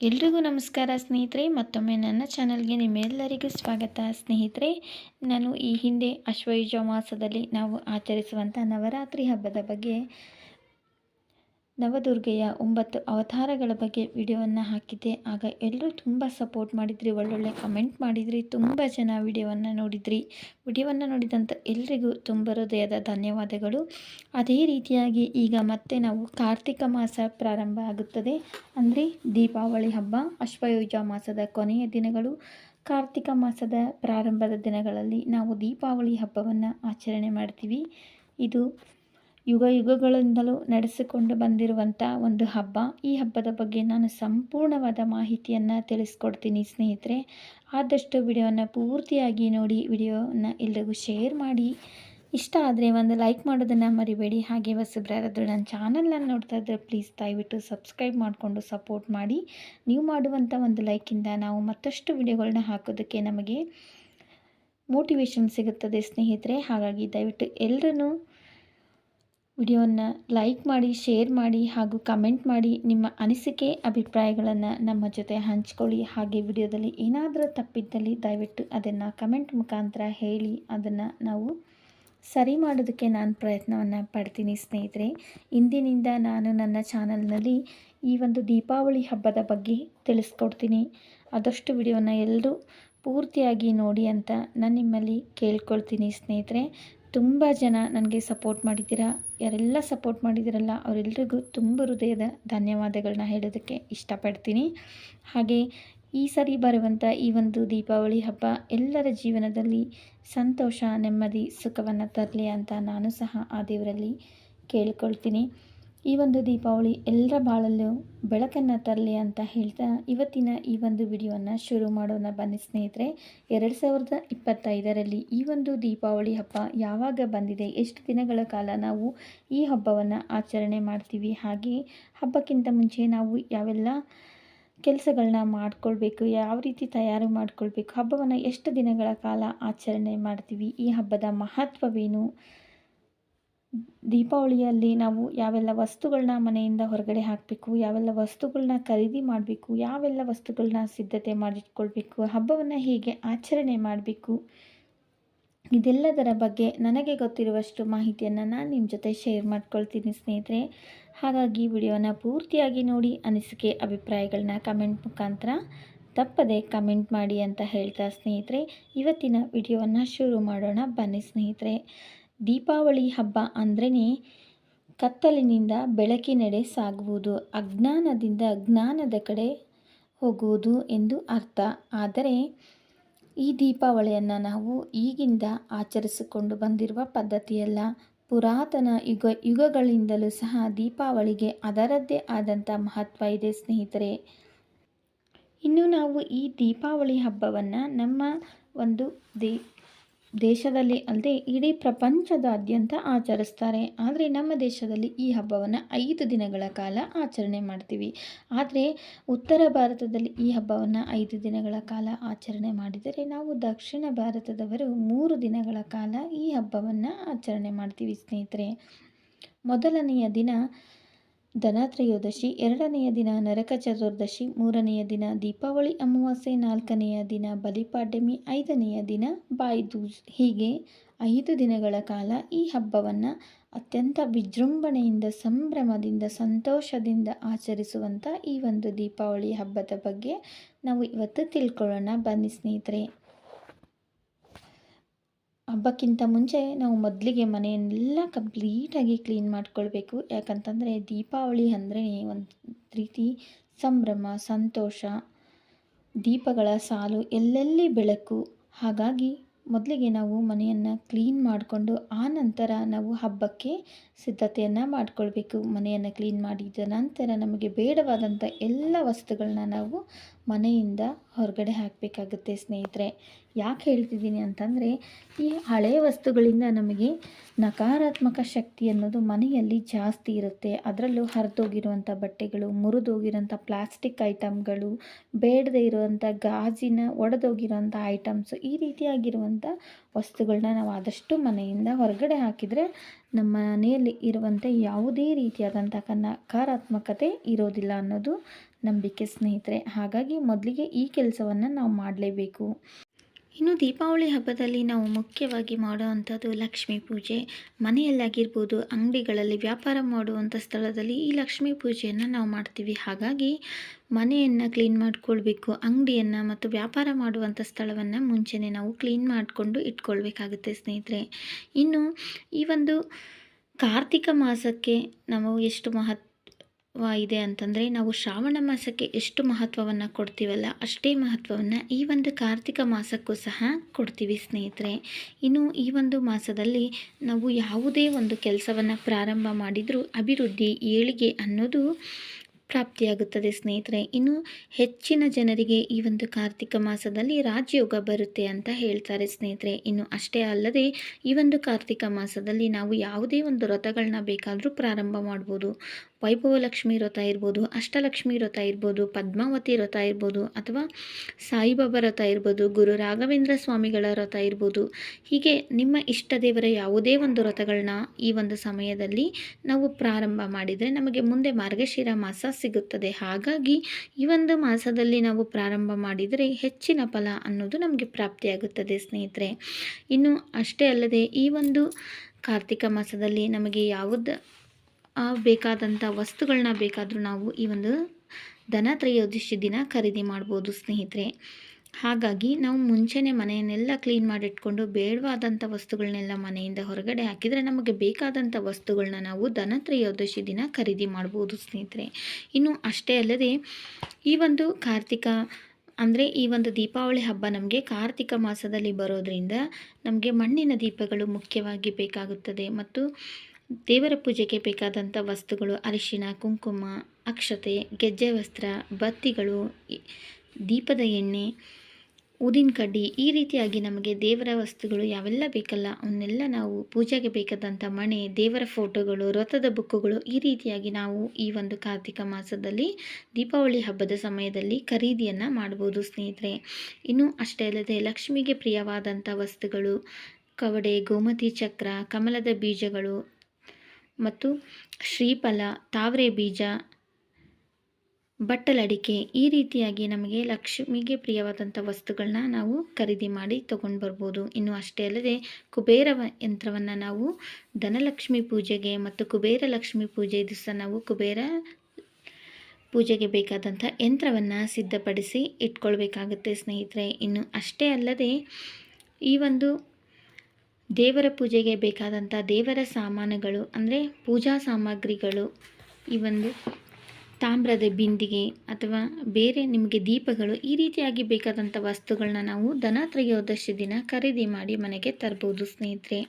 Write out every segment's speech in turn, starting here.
ಎಲ್ರಿಗೂ ನಮಸ್ಕಾರ ಸ್ನೇಹಿತರೆ, ಮತ್ತೊಮ್ಮೆ ನನ್ನ ಚಾನಲ್ಗೆ ನಿಮ್ಮೆಲ್ಲರಿಗೂ ಸ್ವಾಗತ. ಸ್ನೇಹಿತರೆ, ನಾನು ಈ ಹಿಂದೆ ಅಶ್ವಯುಜ ಮಾಸದಲ್ಲಿ ನಾವು ಆಚರಿಸುವಂಥ ನವರಾತ್ರಿ ಹಬ್ಬದ ಬಗ್ಗೆ ನವದುರ್ಗೆಯ ಒಂಬತ್ತು ಅವತಾರಗಳ ಬಗ್ಗೆ ವಿಡಿಯೋವನ್ನು ಹಾಕಿದ್ದೆ. ಆಗ ಎಲ್ಲರೂ ತುಂಬ ಸಪೋರ್ಟ್ ಮಾಡಿದ್ರಿ, ಒಳ್ಳೊಳ್ಳೆ ಕಮೆಂಟ್ ಮಾಡಿದ್ರಿ, ತುಂಬ ಜನ ವಿಡಿಯೋವನ್ನು ನೋಡಿದ್ರಿ. ವಿಡಿಯೋವನ್ನು ನೋಡಿದಂಥ ಎಲ್ರಿಗೂ ತುಂಬ ಹೃದಯದ ಧನ್ಯವಾದಗಳು. ಅದೇ ರೀತಿಯಾಗಿ ಈಗ ಮತ್ತೆ ನಾವು ಕಾರ್ತಿಕ ಮಾಸ ಪ್ರಾರಂಭ ಆಗುತ್ತದೆ. ಅಂದರೆ ದೀಪಾವಳಿ ಹಬ್ಬ, ಅಶ್ವಯುಜ ಮಾಸದ ಕೊನೆಯ ದಿನಗಳು. ಕಾರ್ತಿಕ ಮಾಸದ ಪ್ರಾರಂಭದ ದಿನಗಳಲ್ಲಿ ನಾವು ದೀಪಾವಳಿ ಹಬ್ಬವನ್ನು ಆಚರಣೆ ಮಾಡ್ತೀವಿ. ಇದು ಯುಗ ಯುಗಗಳಿಂದಲೂ ನಡೆಸಿಕೊಂಡು ಬಂದಿರುವಂಥ ಒಂದು ಹಬ್ಬ. ಈ ಹಬ್ಬದ ಬಗ್ಗೆ ನಾನು ಸಂಪೂರ್ಣವಾದ ಮಾಹಿತಿಯನ್ನು ತಿಳಿಸ್ಕೊಡ್ತೀನಿ ಸ್ನೇಹಿತರೆ. ಆದಷ್ಟು ವಿಡಿಯೋನ ಪೂರ್ತಿಯಾಗಿ ನೋಡಿ, ವಿಡಿಯೋನ ಎಲ್ಲರಿಗೂ ಶೇರ್ ಮಾಡಿ. ಇಷ್ಟ ಆದರೆ ಒಂದು ಲೈಕ್ ಮಾಡೋದನ್ನು ಮರಿಬೇಡಿ. ಹಾಗೆ ಹೊಸಬ್ರಾರಾದರೂ ನನ್ನ ಚಾನಲ್ನ ನೋಡ್ತಾ ಇದ್ದರೆ ಪ್ಲೀಸ್ ದಯವಿಟ್ಟು ಸಬ್ಸ್ಕ್ರೈಬ್ ಮಾಡಿಕೊಂಡು ಸಪೋರ್ಟ್ ಮಾಡಿ. ನೀವು ಮಾಡುವಂಥ ಒಂದು ಲೈಕಿಂದ ನಾವು ಮತ್ತಷ್ಟು ವಿಡಿಯೋಗಳನ್ನ ಹಾಕೋದಕ್ಕೆ ನಮಗೆ ಮೋಟಿವೇಶನ್ ಸಿಗುತ್ತದೆ ಸ್ನೇಹಿತರೆ. ಹಾಗಾಗಿ ದಯವಿಟ್ಟು ಎಲ್ಲರೂ ವಿಡಿಯೋನ ಲೈಕ್ ಮಾಡಿ, ಶೇರ್ ಮಾಡಿ ಹಾಗೂ ಕಮೆಂಟ್ ಮಾಡಿ ನಿಮ್ಮ ಅನಿಸಿಕೆ, ಅಭಿಪ್ರಾಯಗಳನ್ನು ನಮ್ಮ ಜೊತೆ ಹಂಚ್ಕೊಳ್ಳಿ. ಹಾಗೆ ವಿಡಿಯೋದಲ್ಲಿ ಏನಾದರೂ ತಪ್ಪಿದ್ದಲ್ಲಿ ದಯವಿಟ್ಟು ಅದನ್ನು ಕಮೆಂಟ್ ಮುಖಾಂತರ ಹೇಳಿ, ಅದನ್ನು ನಾವು ಸರಿ ಮಾಡೋದಕ್ಕೆ ನಾನು ಪ್ರಯತ್ನವನ್ನು ಪಡ್ತೀನಿ ಸ್ನೇಹಿತರೆ. ಇಂದಿನಿಂದ ನಾನು ನನ್ನ ಚಾನಲ್ನಲ್ಲಿ ಈ ಒಂದು ದೀಪಾವಳಿ ಹಬ್ಬದ ಬಗ್ಗೆ ತಿಳಿಸ್ಕೊಡ್ತೀನಿ. ಆದಷ್ಟು ವಿಡಿಯೋನ ಎಲ್ಲರೂ ಪೂರ್ತಿಯಾಗಿ ನೋಡಿ ಅಂತ ನಾನು ನಿಮ್ಮಲ್ಲಿ ಕೇಳ್ಕೊಳ್ತೀನಿ ಸ್ನೇಹಿತರೆ. ತುಂಬ ಜನ ನನಗೆ ಸಪೋರ್ಟ್ ಮಾಡಿದ್ದೀರಾ? ಯಾರೆಲ್ಲ ಸಪೋರ್ಟ್ ಮಾಡಿದ್ದೀರಲ್ಲ ಅವರೆಲ್ಲರಿಗೂ ತುಂಬ ಹೃದಯದ ಧನ್ಯವಾದಗಳನ್ನ ಹೇಳೋದಕ್ಕೆ ಇಷ್ಟಪಡ್ತೀನಿ. ಹಾಗೆ ಈ ಸರಿ ಬರುವಂಥ ಈ ಒಂದು ದೀಪಾವಳಿ ಹಬ್ಬ ಎಲ್ಲರ ಜೀವನದಲ್ಲಿ ಸಂತೋಷ, ನೆಮ್ಮದಿ, ಸುಖವನ್ನು ತರಲಿ ಅಂತ ನಾನು ಸಹ ಆ ದೇವರಲ್ಲಿ ಕೇಳ್ಕೊಳ್ತೀನಿ. ಈ ಒಂದು ದೀಪಾವಳಿ ಎಲ್ಲರ ಬಾಳಲ್ಲೂ ಬೆಳಕನ್ನು ತರಲಿ ಅಂತ ಹೇಳ್ತಾ ಇವತ್ತಿನ ಈ ಒಂದು ವಿಡಿಯೋನ ಶುರು ಮಾಡೋಣ. ಬನ್ನಿ ಸ್ನೇಹಿತರೆ, ಎರಡು ಸಾವಿರದ ಇಪ್ಪತ್ತೈದರಲ್ಲಿ ಈ ಒಂದು ದೀಪಾವಳಿ ಹಬ್ಬ ಯಾವಾಗ ಬಂದಿದೆ, ಎಷ್ಟು ದಿನಗಳ ಕಾಲ ನಾವು ಈ ಹಬ್ಬವನ್ನು ಆಚರಣೆ ಮಾಡ್ತೀವಿ, ಹಾಗೆ ಹಬ್ಬಕ್ಕಿಂತ ಮುಂಚೆ ನಾವು ಯಾವೆಲ್ಲ ಕೆಲಸಗಳನ್ನ ಮಾಡಿಕೊಳ್ಬೇಕು, ಯಾವ ರೀತಿ ತಯಾರು ಮಾಡಿಕೊಳ್ಬೇಕು, ಹಬ್ಬವನ್ನು ಎಷ್ಟು ದಿನಗಳ ಕಾಲ ಆಚರಣೆ ಮಾಡ್ತೀವಿ, ಈ ಹಬ್ಬದ ಮಹತ್ವವೇನು ದೀಪಾವಳಿಯಲ್ಲಿ ನಾವು ಯಾವೆಲ್ಲ ವಸ್ತುಗಳನ್ನ ಮನೆಯಿಂದ ಹೊರಗಡೆ ಹಾಕಬೇಕು, ಯಾವೆಲ್ಲ ವಸ್ತುಗಳನ್ನ ಖರೀದಿ ಮಾಡಬೇಕು, ಯಾವೆಲ್ಲ ವಸ್ತುಗಳನ್ನ ಸಿದ್ಧತೆ ಮಾಡಿಟ್ಕೊಳ್ಬೇಕು, ಹಬ್ಬವನ್ನು ಹೀಗೆ ಆಚರಣೆ ಮಾಡಬೇಕು, ಇದೆಲ್ಲದರ ಬಗ್ಗೆ ನನಗೆ ಗೊತ್ತಿರುವಷ್ಟು ಮಾಹಿತಿಯನ್ನು ನಾನು ನಿಮ್ಮ ಜೊತೆ ಶೇರ್ ಮಾಡ್ಕೊಳ್ತೀನಿ ಸ್ನೇಹಿತರೆ. ಹಾಗಾಗಿ ವಿಡಿಯೋನ ಪೂರ್ತಿಯಾಗಿ ನೋಡಿ ಅನಿಸಿಕೆ ಅಭಿಪ್ರಾಯಗಳನ್ನ ಕಮೆಂಟ್ ಮುಖಾಂತರ ತಪ್ಪದೆ ಕಮೆಂಟ್ ಮಾಡಿ ಅಂತ ಹೇಳ್ತಾ ಸ್ನೇಹಿತರೆ. ಇವತ್ತಿನ ವಿಡಿಯೋವನ್ನು ಶುರು ಮಾಡೋಣ ಬನ್ನಿ ಸ್ನೇಹಿತರೆ. ದೀಪಾವಳಿ ಹಬ್ಬ ಅಂದ್ರೇ ಕತ್ತಲಿನಿಂದ ಬೆಳಕಿನೆಡೆ ಸಾಗುವುದು, ಅಜ್ಞಾನದಿಂದ ಜ್ಞಾನದ ಕಡೆ ಹೋಗುವುದು ಎಂದು ಅರ್ಥ. ಆದರೆ ಈ ದೀಪಾವಳಿಯನ್ನು ನಾವು ಈಗಿಂದ ಆಚರಿಸಿಕೊಂಡು ಬಂದಿರುವ ಪದ್ಧತಿಯಲ್ಲ. ಪುರಾತನ ಯುಗ, ಯುಗಗಳಿಂದಲೂ ಸಹ ದೀಪಾವಳಿಗೆ ಅದರದ್ದೇ ಆದಂಥ ಮಹತ್ವ ಇದೆ ಸ್ನೇಹಿತರೆ. ಇನ್ನು ನಾವು ಈ ದೀಪಾವಳಿ ಹಬ್ಬವನ್ನು ನಮ್ಮ ಒಂದು ದೇ ದೇಶದಲ್ಲಿ ಅಲ್ಲದೆ ಇಡೀ ಪ್ರಪಂಚದಾದ್ಯಂತ ಆಚರಿಸ್ತಾರೆ. ಆದರೆ ನಮ್ಮ ದೇಶದಲ್ಲಿ ಈ ಹಬ್ಬವನ್ನು ಐದು ದಿನಗಳ ಕಾಲ ಆಚರಣೆ ಮಾಡ್ತೀವಿ. ಆದರೆ ಉತ್ತರ ಭಾರತದಲ್ಲಿ ಈ ಹಬ್ಬವನ್ನು ಐದು ದಿನಗಳ ಕಾಲ ಆಚರಣೆ ಮಾಡಿದರೆ ನಾವು ದಕ್ಷಿಣ ಭಾರತದವರು ಮೂರು ದಿನಗಳ ಕಾಲ ಈ ಹಬ್ಬವನ್ನು ಆಚರಣೆ ಮಾಡ್ತೀವಿ ಸ್ನೇಹಿತರೆ. ಮೊದಲನೆಯ ದಿನ ಧನತ್ರಯೋದಶಿ ಎರಡನೆಯ ದಿನ, ನರಕ ಚತುರ್ದಶಿ ಮೂರನೆಯ ದಿನ, ದೀಪಾವಳಿ ಅಮಾವಾಸ್ಯೆ ನಾಲ್ಕನೆಯ ದಿನ, ಬಲಿಪಾಡ್ಯಮಿ ಐದನೆಯ ದಿನ ಬಾಯ್ದೂಜ್ ಹೀಗೆ ಐದು ದಿನಗಳ ಕಾಲ ಈ ಹಬ್ಬವನ್ನು ಅತ್ಯಂತ ವಿಜೃಂಭಣೆಯಿಂದ, ಸಂಭ್ರಮದಿಂದ, ಸಂತೋಷದಿಂದ ಆಚರಿಸುವಂಥ ಈ ಒಂದು ದೀಪಾವಳಿ ಹಬ್ಬದ ಬಗ್ಗೆ ನಾವು ಇವತ್ತು ತಿಳ್ಕೊಳ್ಳೋಣ. ಬನ್ನಿ ಸ್ನೇಹಿತರೆ. ಹಬ್ಬಕ್ಕಿಂತ ಮುಂಚೆ ನಾವು ಮೊದಲಿಗೆ ಮನೆಯನ್ನೆಲ್ಲ ಕಂಪ್ಲೀಟಾಗಿ ಕ್ಲೀನ್ ಮಾಡ್ಕೊಳ್ಬೇಕು. ಯಾಕಂತಂದರೆ ದೀಪಾವಳಿ ಅಂದರೆ ಒಂದು ರೀತಿ ಸಂಭ್ರಮ, ಸಂತೋಷ, ದೀಪಗಳ ಸಾಲು, ಎಲ್ಲೆಲ್ಲಿ ಬೆಳಕು. ಹಾಗಾಗಿ ಮೊದಲಿಗೆ ನಾವು ಮನೆಯನ್ನು ಕ್ಲೀನ್ ಮಾಡಿಕೊಂಡು ಆ ನಂತರ ನಾವು ಹಬ್ಬಕ್ಕೆ ಸಿದ್ಧತೆಯನ್ನು ಮಾಡಿಕೊಳ್ಬೇಕು. ಮನೆಯನ್ನು ಕ್ಲೀನ್ ಮಾಡಿದ ನಂತರ ನಮಗೆ ಬೇಡವಾದಂಥ ಎಲ್ಲ ವಸ್ತುಗಳನ್ನ ನಾವು ಮನೆಯಿಂದ ಹೊರಗಡೆ ಹಾಕಬೇಕಾಗುತ್ತೆ ಸ್ನೇಹಿತರೆ. ಯಾಕೆ ಹೇಳ್ತಿದ್ದೀನಿ ಅಂತಂದರೆ, ಈ ಹಳೆಯ ವಸ್ತುಗಳಿಂದ ನಮಗೆ ನಕಾರಾತ್ಮಕ ಶಕ್ತಿ ಅನ್ನೋದು ಮನೆಯಲ್ಲಿ ಜಾಸ್ತಿ ಇರುತ್ತೆ. ಅದರಲ್ಲೂ ಹರಿದೋಗಿರುವಂಥ ಬಟ್ಟೆಗಳು ಮುರಿದೋಗಿರೋಂಥ ಪ್ಲಾಸ್ಟಿಕ್ ಐಟಮ್ಗಳು, ಬೇಡದೇ ಇರುವಂಥ ಗಾಜಿನ ಒಡೆದೋಗಿರುವಂಥ ಐಟಮ್ಸು, ಈ ರೀತಿಯಾಗಿರುವಂಥ ವಸ್ತುಗಳನ್ನ ನಾವು ಆದಷ್ಟು ಮನೆಯಿಂದ ಹೊರಗಡೆ ಹಾಕಿದರೆ ನಮ್ಮ ಮನೆಯಲ್ಲಿ ಇರುವಂಥ ಯಾವುದೇ ರೀತಿಯಾದಂಥ ನಕಾರಾತ್ಮಕತೆ ಇರೋದಿಲ್ಲ ಅನ್ನೋದು ನಂಬಿಕೆ ಸ್ನೇಹಿತರೆ, ಹಾಗಾಗಿ ಮೊದಲಿಗೆ ಈ ಕೆಲಸವನ್ನು ನಾವು ಮಾಡಲೇಬೇಕು. ಇನ್ನು ದೀಪಾವಳಿ ಹಬ್ಬದಲ್ಲಿ ನಾವು ಮುಖ್ಯವಾಗಿ ಮಾಡುವಂಥದ್ದು ಲಕ್ಷ್ಮೀ ಪೂಜೆ. ಮನೆಯಲ್ಲಾಗಿರ್ಬೋದು, ಅಂಗಡಿಗಳಲ್ಲಿ ವ್ಯಾಪಾರ ಮಾಡುವಂಥ ಸ್ಥಳದಲ್ಲಿ ಈ ಲಕ್ಷ್ಮೀ ಪೂಜೆಯನ್ನು ನಾವು ಮಾಡ್ತೀವಿ. ಹಾಗಾಗಿ ಮನೆಯನ್ನು ಕ್ಲೀನ್ ಮಾಡಿಕೊಳ್ಬೇಕು, ಅಂಗಡಿಯನ್ನು ಮತ್ತು ವ್ಯಾಪಾರ ಮಾಡುವಂಥ ಸ್ಥಳವನ್ನು ಮುಂಚೆನೇ ನಾವು ಕ್ಲೀನ್ ಮಾಡಿಕೊಂಡು ಇಟ್ಕೊಳ್ಬೇಕಾಗುತ್ತೆ ಸ್ನೇಹಿತರೆ. ಇನ್ನು ಈ ಒಂದು ಕಾರ್ತಿಕ ಮಾಸಕ್ಕೆ ನಾವು ಎಷ್ಟು ಮಹತ್ ಇದೆ ಅಂತಂದರೆ ನಾವು ಶ್ರಾವಣ ಮಾಸಕ್ಕೆ ಎಷ್ಟು ಮಹತ್ವವನ್ನು ಕೊಡ್ತೀವಲ್ಲ ಅಷ್ಟೇ ಮಹತ್ವವನ್ನು ಈ ಒಂದು ಕಾರ್ತಿಕ ಮಾಸಕ್ಕೂ ಸಹ ಕೊಡ್ತೀವಿ ಸ್ನೇಹಿತರೆ. ಇನ್ನು ಈ ಒಂದು ಮಾಸದಲ್ಲಿ ನಾವು ಯಾವುದೇ ಒಂದು ಕೆಲಸವನ್ನು ಪ್ರಾರಂಭ ಮಾಡಿದರೂ ಅಭಿವೃದ್ಧಿ, ಏಳಿಗೆ ಅನ್ನೋದು ಪ್ರಾಪ್ತಿಯಾಗುತ್ತದೆ ಸ್ನೇಹಿತರೆ. ಇನ್ನು ಹೆಚ್ಚಿನ ಜನರಿಗೆ ಈ ಒಂದು ಕಾರ್ತಿಕ ಮಾಸದಲ್ಲಿ ರಾಜಯೋಗ ಬರುತ್ತೆ ಅಂತ ಹೇಳ್ತಾರೆ ಸ್ನೇಹಿತರೆ. ಇನ್ನು ಅಷ್ಟೇ ಅಲ್ಲದೆ ಈ ಒಂದು ಕಾರ್ತಿಕ ಮಾಸದಲ್ಲಿ ನಾವು ಯಾವುದೇ ಒಂದು ವ್ರತಗಳನ್ನ ಬೇಕಾದರೂ ಪ್ರಾರಂಭ ಮಾಡ್ಬೋದು. ವೈಭವಲಕ್ಷ್ಮಿ ವ್ರತ ಇರ್ಬೋದು, ಅಷ್ಟಲಕ್ಷ್ಮಿ ವ್ರತ ಇರ್ಬೋದು, ಪದ್ಮಾವತಿ ವ್ರತ ಇರ್ಬೋದು ಅಥವಾ ಸಾಯಿಬಾಬಾ ವ್ರತ ಇರ್ಬೋದು, ಗುರು ರಾಘವೇಂದ್ರ ಸ್ವಾಮಿಗಳ ವ್ರತ ಇರ್ಬೋದು. ಹೀಗೆ ನಿಮ್ಮ ಇಷ್ಟ ದೇವರ ಯಾವುದೇ ಒಂದು ವ್ರತಗಳನ್ನ ಈ ಒಂದು ಸಮಯದಲ್ಲಿ ನಾವು ಪ್ರಾರಂಭ ಮಾಡಿದರೆ ನಮಗೆ ಮುಂದೆ ಮಾರ್ಗಶಿರ ಮಾಸ ಸಿಗುತ್ತದೆ. ಹಾಗಾಗಿ ಈ ಒಂದು ಮಾಸದಲ್ಲಿ ನಾವು ಪ್ರಾರಂಭ ಮಾಡಿದರೆ ಹೆಚ್ಚಿನ ಫಲ ಅನ್ನೋದು ನಮಗೆ ಪ್ರಾಪ್ತಿಯಾಗುತ್ತದೆ ಸ್ನೇಹಿತರೆ. ಇನ್ನು ಅಷ್ಟೇ ಅಲ್ಲದೆ ಈ ಒಂದು ಕಾರ್ತಿಕ ಮಾಸದಲ್ಲಿ ನಮಗೆ ಯಾವುದು ಬೇಕಾದಂಥ ವಸ್ತುಗಳನ್ನ ಬೇಕಾದರೂ ನಾವು ಈ ಒಂದು ದನ ತ್ರಯೋದಶಿ ದಿನ ಖರೀದಿ ಮಾಡ್ಬೋದು ಸ್ನೇಹಿತರೆ. ಹಾಗಾಗಿ ನಾವು ಮುಂಚೆನೇ ಮನೆಯನ್ನೆಲ್ಲ ಕ್ಲೀನ್ ಮಾಡಿಟ್ಕೊಂಡು ಬೇಡವಾದಂಥ ವಸ್ತುಗಳನ್ನೆಲ್ಲ ಮನೆಯಿಂದ ಹೊರಗಡೆ ಹಾಕಿದರೆ ನಮಗೆ ಬೇಕಾದಂಥ ವಸ್ತುಗಳನ್ನ ನಾವು ಧನತ್ರಯೋದಶಿ ದಿನ ಖರೀದಿ ಮಾಡ್ಬೋದು ಸ್ನೇಹಿತರೆ. ಇನ್ನು ಅಷ್ಟೇ ಅಲ್ಲದೆ ಈ ಒಂದು ಕಾರ್ತಿಕ ಅಂದರೆ ಈ ಒಂದು ದೀಪಾವಳಿ ಹಬ್ಬ ನಮಗೆ ಕಾರ್ತಿಕ ಮಾಸದಲ್ಲಿ ಬರೋದರಿಂದ ನಮಗೆ ಮಣ್ಣಿನ ದೀಪಗಳು ಮುಖ್ಯವಾಗಿ ಬೇಕಾಗುತ್ತದೆ ಮತ್ತು ದೇವರ ಪೂಜೆಗೆ ಬೇಕಾದಂಥ ವಸ್ತುಗಳು ಅರಿಶಿನ ಕುಂಕುಮ, ಅಕ್ಷತೆ, ಗೆಜ್ಜೆ ವಸ್ತ್ರ, ಬತ್ತಿಗಳು ದೀಪದ ಎಣ್ಣೆ, ಊದಿನ ಕಡ್ಡಿ ಈ ರೀತಿಯಾಗಿ ನಮಗೆ ದೇವರ ವಸ್ತುಗಳು ಯಾವೆಲ್ಲ ಬೇಕಲ್ಲ ಅವನ್ನೆಲ್ಲ ನಾವು ಪೂಜೆಗೆ ಬೇಕಾದಂಥ ಮಣೆ, ದೇವರ ಫೋಟೋಗಳು, ವ್ರತದ ಬುಕ್ಕುಗಳು ಈ ರೀತಿಯಾಗಿ ನಾವು ಈ ಒಂದು ಕಾರ್ತಿಕ ಮಾಸದಲ್ಲಿ, ದೀಪಾವಳಿ ಹಬ್ಬದ ಸಮಯದಲ್ಲಿ ಖರೀದಿಯನ್ನು ಮಾಡ್ಬೋದು ಸ್ನೇಹಿತರೆ. ಇನ್ನು ಅಷ್ಟೇ ಅಲ್ಲದೆ ಲಕ್ಷ್ಮಿಗೆ ಪ್ರಿಯವಾದಂಥ ವಸ್ತುಗಳು, ಕವಡೆ, ಗೋಮತಿ ಚಕ್ರ, ಕಮಲದ ಬೀಜಗಳು ಮತ್ತು ಶ್ರೀಫಲ, ತಾವರೆ ಬೀಜ ಬಟ್ಟಲಡಿಕೆ ಈ ರೀತಿಯಾಗಿ ನಮಗೆ ಲಕ್ಷ್ಮಿಗೆ ಪ್ರಿಯವಾದಂಥ ವಸ್ತುಗಳನ್ನ ನಾವು ಖರೀದಿ ಮಾಡಿ ತೊಗೊಂಡು ಬರ್ಬೋದು. ಇನ್ನು ಅಷ್ಟೇ ಅಲ್ಲದೆ ಕುಬೇರ ಯಂತ್ರವನ್ನು ನಾವು ಧನಲಕ್ಷ್ಮಿ ಪೂಜೆಗೆ ಮತ್ತು ಕುಬೇರ ಲಕ್ಷ್ಮಿ ಪೂಜೆ ದಿವಸ ನಾವು ಕುಬೇರ ಪೂಜೆಗೆ ಬೇಕಾದಂಥ ಯಂತ್ರವನ್ನು ಸಿದ್ಧಪಡಿಸಿ ಇಟ್ಕೊಳ್ಬೇಕಾಗುತ್ತೆ ಸ್ನೇಹಿತರೆ. ಇನ್ನು ಅಷ್ಟೇ ಅಲ್ಲದೆ ಈ ಒಂದು ದೇವರ ಪೂಜೆಗೆ ಬೇಕಾದಂಥ ದೇವರ ಸಾಮಾನುಗಳು, ಅಂದರೆ ಪೂಜಾ ಸಾಮಗ್ರಿಗಳು, ಈ ಒಂದು ತಾಮ್ರದ ಬಿಂದಿಗೆ ಅಥವಾ ಬೇರೆ ನಿಮಗೆ ದೀಪಗಳು ಈ ರೀತಿಯಾಗಿ ಬೇಕಾದಂಥ ವಸ್ತುಗಳನ್ನ ನಾವು ದನ ತ್ರಯೋದಶಿ ದಿನ ಖರೀದಿ ಮಾಡಿ ಮನೆಗೆ ತರ್ಬೋದು ಸ್ನೇಹಿತರೆ.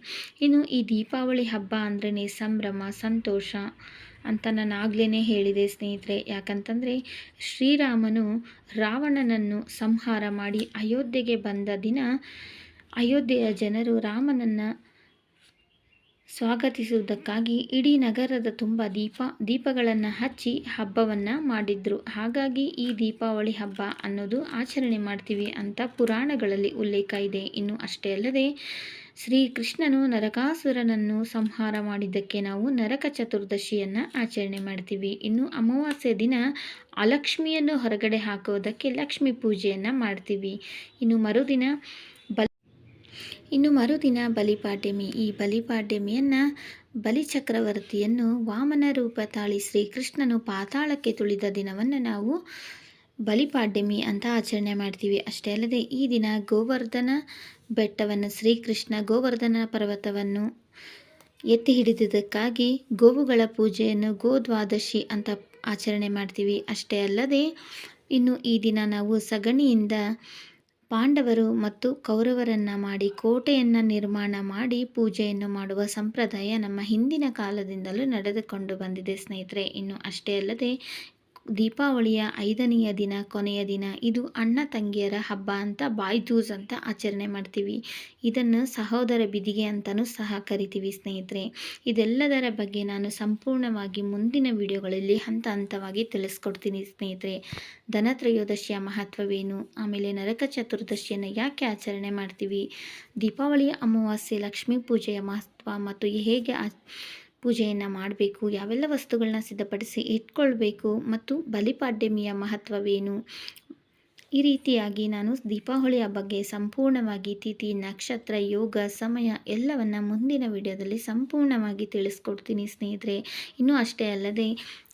ಇನ್ನು ಈ ದೀಪಾವಳಿ ಹಬ್ಬ ಅಂದ್ರೇ ಸಂಭ್ರಮ, ಸಂತೋಷ ಅಂತ ನಾನು ಆಗ್ಲೇ ಹೇಳಿದೆ ಸ್ನೇಹಿತರೆ. ಯಾಕಂತಂದರೆ ಶ್ರೀರಾಮನು ರಾವಣನನ್ನು ಸಂಹಾರ ಮಾಡಿ ಅಯೋಧ್ಯೆಗೆ ಬಂದ ದಿನ ಅಯೋಧ್ಯೆಯ ಜನರು ರಾಮನನ್ನು ಸ್ವಾಗತಿಸುವುದಕ್ಕಾಗಿ ಇಡೀ ನಗರದ ತುಂಬ ದೀಪ, ದೀಪಗಳನ್ನು ಹಚ್ಚಿ ಹಬ್ಬವನ್ನು ಮಾಡಿದ್ರು. ಹಾಗಾಗಿ ಈ ದೀಪಾವಳಿ ಹಬ್ಬ ಅನ್ನೋದು ಆಚರಣೆ ಮಾಡ್ತೀವಿ ಅಂತ ಪುರಾಣಗಳಲ್ಲಿ ಉಲ್ಲೇಖ ಇದೆ. ಇನ್ನು ಅಷ್ಟೇ ಅಲ್ಲದೆ ಶ್ರೀಕೃಷ್ಣನು ನರಕಾಸುರನನ್ನು ಸಂಹಾರ ಮಾಡಿದ್ದಕ್ಕೆ ನಾವು ನರಕ ಚತುರ್ದಶಿಯನ್ನು ಆಚರಣೆ ಮಾಡ್ತೀವಿ. ಇನ್ನು ಅಮಾವಾಸ್ಯೆ ದಿನ ಅಲಕ್ಷ್ಮಿಯನ್ನು ಹೊರಗಡೆ ಹಾಕೋದಕ್ಕೆ ಲಕ್ಷ್ಮೀ ಪೂಜೆಯನ್ನು ಮಾಡ್ತೀವಿ. ಇನ್ನು ಮರುದಿನ ಇನ್ನು ಮರುದಿನ ಬಲಿಪಾಡ್ಯಮಿ. ಈ ಬಲಿಪಾಡ್ಯಮಿಯನ್ನು ಬಲಿಚಕ್ರವರ್ತಿಯನ್ನು ವಾಮನ ರೂಪ ತಾಳಿ ಶ್ರೀಕೃಷ್ಣನು ಪಾತಾಳಕ್ಕೆ ತುಳಿದ ದಿನವನ್ನು ನಾವು ಬಲಿಪಾಡ್ಯಮಿ ಅಂತ ಆಚರಣೆ ಮಾಡ್ತೀವಿ. ಅಷ್ಟೇ ಅಲ್ಲದೆ ಈ ದಿನ ಗೋವರ್ಧನ ಬೆಟ್ಟವನ್ನು, ಶ್ರೀಕೃಷ್ಣ ಗೋವರ್ಧನ ಪರ್ವತವನ್ನು ಎತ್ತಿ ಹಿಡಿದಿದ್ದಕ್ಕಾಗಿ ಗೋವುಗಳ ಪೂಜೆಯನ್ನು ಗೋದ್ವಾದಶಿ ಅಂತ ಆಚರಣೆ ಮಾಡ್ತೀವಿ. ಅಷ್ಟೇ ಅಲ್ಲದೆ ಇನ್ನು ಈ ದಿನ ನಾವು ಸಗಣಿಯಿಂದ ಪಾಂಡವರು ಮತ್ತು ಕೌರವರನ್ನ ಮಾಡಿ ಕೋಟೆಯನ್ನು ನಿರ್ಮಾಣ ಮಾಡಿ ಪೂಜೆಯನ್ನು ಮಾಡುವ ಸಂಪ್ರದಾಯ ನಮ್ಮ ಹಿಂದಿನ ಕಾಲದಿಂದಲೂ ನಡೆದುಕೊಂಡು ಬಂದಿದೆ ಸ್ನೇಹಿತರೆ. ಇನ್ನು ಅಷ್ಟೇ ಅಲ್ಲದೆ ದೀಪಾವಳಿಯ ಐದನೆಯ ದಿನ, ಕೊನೆಯ ದಿನ, ಇದು ಅಣ್ಣ ತಂಗಿಯರ ಹಬ್ಬ ಅಂತ ಬಾಯ್ದೂಸ್ ಅಂತ ಆಚರಣೆ ಮಾಡ್ತೀವಿ. ಇದನ್ನು ಸಹೋದರ ಬಿದಿಗೆ ಅಂತಲೂ ಸಹ ಕರಿತೀವಿ ಸ್ನೇಹಿತರೆ. ಇದೆಲ್ಲದರ ಬಗ್ಗೆ ನಾನು ಸಂಪೂರ್ಣವಾಗಿ ಮುಂದಿನ ವಿಡಿಯೋಗಳಲ್ಲಿ ಹಂತ ಹಂತವಾಗಿ ತಿಳಿಸ್ಕೊಡ್ತೀನಿ ಸ್ನೇಹಿತರೆ. ಧನತ್ರಯೋದಶಿಯ ಮಹತ್ವವೇನು? ಆಮೇಲೆ ನರಕ ಚತುರ್ದಶಿಯನ್ನು ಯಾಕೆ ಆಚರಣೆ ಮಾಡ್ತೀವಿ? ದೀಪಾವಳಿಯ ಅಮಾವಾಸ್ಯೆ, ಲಕ್ಷ್ಮೀ ಪೂಜೆಯ ಮಹತ್ವ ಮತ್ತು ಹೇಗೆ ಪೂಜೆಯನ್ನು ಮಾಡಬೇಕು ಯಾವೆಲ್ಲ ವಸ್ತುಗಳನ್ನ ಸಿದ್ಧಪಡಿಸಿ ಇಟ್ಕೊಳ್ಬೇಕು ಮತ್ತು ಬಲಿಪಾಡ್ಯಮಿಯ ಮಹತ್ವವೇನು? ಈ ರೀತಿಯಾಗಿ ನಾನು ದೀಪಾವಳಿಯ ಬಗ್ಗೆ ಸಂಪೂರ್ಣವಾಗಿ ತಿಥಿ, ನಕ್ಷತ್ರ, ಯೋಗ, ಸಮಯ ಎಲ್ಲವನ್ನು ಮುಂದಿನ ವಿಡಿಯೋದಲ್ಲಿ ಸಂಪೂರ್ಣವಾಗಿ ತಿಳಿಸ್ಕೊಡ್ತೀನಿ ಸ್ನೇಹಿತರೆ. ಇನ್ನೂ ಅಷ್ಟೇ ಅಲ್ಲದೆ,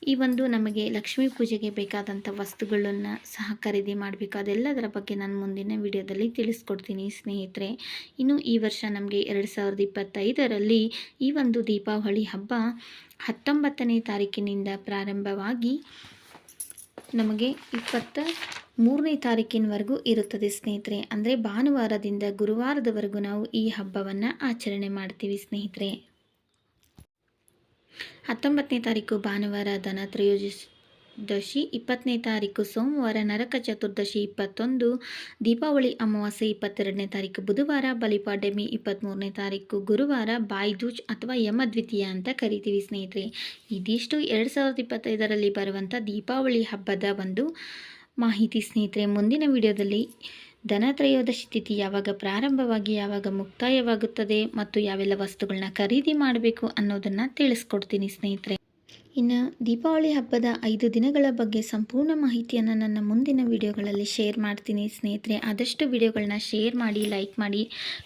ಈ ಒಂದು ನಮಗೆ ಲಕ್ಷ್ಮೀ ಪೂಜೆಗೆ ಬೇಕಾದಂಥ ವಸ್ತುಗಳನ್ನು ಸಹ ಖರೀದಿ ಮಾಡಬೇಕು. ಅದೆಲ್ಲದರ ಬಗ್ಗೆ ನಾನು ಮುಂದಿನ ವಿಡಿಯೋದಲ್ಲಿ ತಿಳಿಸ್ಕೊಡ್ತೀನಿ ಸ್ನೇಹಿತರೆ. ಇನ್ನು ಈ ವರ್ಷ ನಮಗೆ ಎರಡು ಸಾವಿರದ ಇಪ್ಪತ್ತೈದರಲ್ಲಿ ಈ ಒಂದು ದೀಪಾವಳಿ ಹಬ್ಬ ಹತ್ತೊಂಬತ್ತನೇ ತಾರೀಕಿನಿಂದ ಪ್ರಾರಂಭವಾಗಿ ನಮಗೆ ಇಪ್ಪತ್ತ ಮೂರನೇ ತಾರೀಕಿನವರೆಗೂ ಇರುತ್ತದೆ ಸ್ನೇಹಿತರೆ. ಅಂದರೆ ಭಾನುವಾರದಿಂದ ಗುರುವಾರದವರೆಗೂ ನಾವು ಈ ಹಬ್ಬವನ್ನು ಆಚರಣೆ ಮಾಡ್ತೀವಿ ಸ್ನೇಹಿತರೆ. ಹತ್ತೊಂಬತ್ತನೇ ತಾರೀಕು ಭಾನುವಾರ, ಧನ ತ್ರಯೋದಶಿ, ಇಪ್ಪತ್ತನೇ ತಾರೀಕು ಸೋಮವಾರ, ನರಕ ಚತುರ್ದಶಿ ಇಪ್ಪತ್ತೊಂದು, ದೀಪಾವಳಿ ಅಮಾವಾಸ್ಯೆ ಇಪ್ಪತ್ತೆರಡನೇ ತಾರೀಕು ಬುಧವಾರ, ಬಲಿಪಾಡ್ಯಮಿ ಇಪ್ಪತ್ತ್ಮೂರನೇ ತಾರೀಕು ಗುರುವಾರ, ಬಾಯ್ದೂಜ್ ಅಥವಾ ಯಮದ್ವಿತೀಯ ಅಂತ ಕರಿತೀವಿ ಸ್ನೇಹಿತರೆ. ಇದಿಷ್ಟು ಎರಡು ಸಾವಿರದ ಇಪ್ಪತ್ತೈದರಲ್ಲಿ ಬರುವಂಥ ದೀಪಾವಳಿ ಹಬ್ಬದ ಒಂದು ಮಾಹಿತಿ ಸ್ನೇಹಿತರೆ, ಮುಂದಿನ ವಿಡಿಯೋದಲ್ಲಿ ಧನತ್ರಯೋದಶಿ ತಿಥಿ ಯಾವಾಗ ಪ್ರಾರಂಭವಾಗಿ ಯಾವಾಗ ಮುಕ್ತಾಯವಾಗುತ್ತದೆ ಮತ್ತು ಯಾವೆಲ್ಲ ವಸ್ತುಗಳನ್ನ ಖರೀದಿ ಮಾಡಬೇಕು ಅನ್ನೋದನ್ನು ತಿಳಿಸ್ಕೊಡ್ತೀನಿ ಸ್ನೇಹಿತರೆ. ಇನ್ನು ದೀಪಾವಳಿ ಹಬ್ಬದ ಐದು ದಿನಗಳ ಬಗ್ಗೆ ಸಂಪೂರ್ಣ ಮಾಹಿತಿಯನ್ನು ನನ್ನ ಮುಂದಿನ ವಿಡಿಯೋಗಳಲ್ಲಿ ಶೇರ್ ಮಾಡ್ತೀನಿ ಸ್ನೇಹಿತರೆ. ಆದಷ್ಟು ವಿಡಿಯೋಗಳನ್ನ ಶೇರ್ ಮಾಡಿ, ಲೈಕ್ ಮಾಡಿ,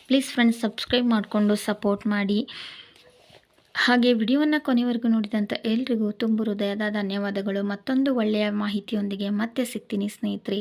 ಪ್ಲೀಸ್ ಫ್ರೆಂಡ್ಸ್ ಸಬ್ಸ್ಕ್ರೈಬ್ ಮಾಡಿಕೊಂಡು ಸಪೋರ್ಟ್ ಮಾಡಿ. ಹಾಗೆ ವಿಡಿಯೋವನ್ನು ಕೊನೆವರೆಗೂ ನೋಡಿದಂಥ ಎಲ್ರಿಗೂ ತುಂಬ ಹೃದಯದ ಧನ್ಯವಾದಗಳು. ಮತ್ತೊಂದು ಒಳ್ಳೆಯ ಮಾಹಿತಿಯೊಂದಿಗೆ ಮತ್ತೆ ಸಿಗ್ತೀನಿ ಸ್ನೇಹಿತರೆ.